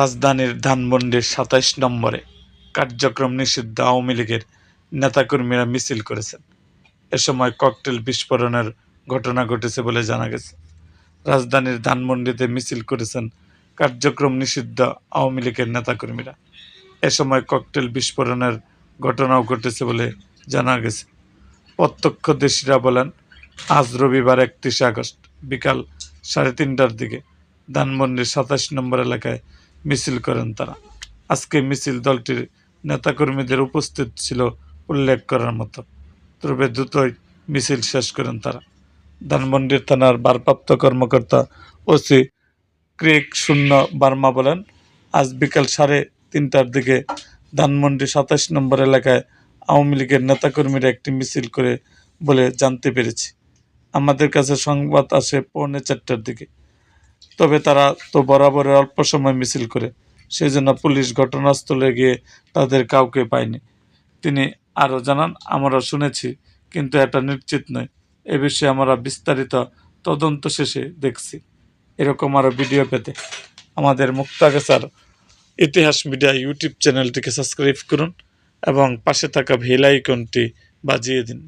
রাজধানীর ধানমন্ডির সাতাইশ নম্বরে কার্যক্রম নিষিদ্ধ আওয়ামী লীগের নেতাকর্মীরা মিছিল করেছেন। এ সময় ককটেল বিস্ফোরণের ঘটনা ঘটেছে বলে জানা গেছে। রাজধানীর ধানমন্ডিতে মিছিল করেছেন কার্যক্রম নিষিদ্ধ আওয়ামী লীগের নেতাকর্মীরা। এ সময় ককটেল বিস্ফোরণের ঘটনাও ঘটেছে বলে জানা গেছে। প্রত্যক্ষদর্শীরা বলেন, আজ রবিবার একত্রিশে আগস্ট বিকাল সাড়ে তিনটার দিকে ধানমন্ডির সাতাশ নম্বর এলাকায় মিছিল করেন তারা। আজকে মিছিল দলটির নেতাকর্মীদের উপস্থিত ছিল উল্লেখ করার মতো। তবে দ্রুতই মিছিল শেষ করেন তারা। ধানমন্ডির থানার ভারপ্রাপ্ত কর্মকর্তা ওসি ক্রিক শূন্য বার্মা বলেন, আজ বিকাল সাড়ে তিনটার দিকে ধানমন্ডি সাতাশ নম্বর এলাকায় আওয়ামী লীগের নেতাকর্মীরা একটি মিছিল করে বলে জানতে পেরেছি। আমাদের কাছে সংবাদ আসে পৌনে চারটার দিকে। তবে তারা তো বরাবর অল্প সময় মিছিল করে সেই জন্য পুলিশ ঘটনাস্থলে গিয়ে তাদের কাউকে পায়নি। তিনি আরও জানান, আমরা শুনেছি, কিন্তু এটা নিশ্চিত নয়। এ বিষয়ে আমরা বিস্তারিত তদন্ত শেষে দেখছি। এরকম আরও ভিডিও পেতে আমাদের মুক্তাগাছার ইতিহাস মিডিয়া ইউটিউব চ্যানেলটিকে সাবস্ক্রাইব করুন এবং পাশে থাকা বেল আইকনটি বাজিয়ে দিন।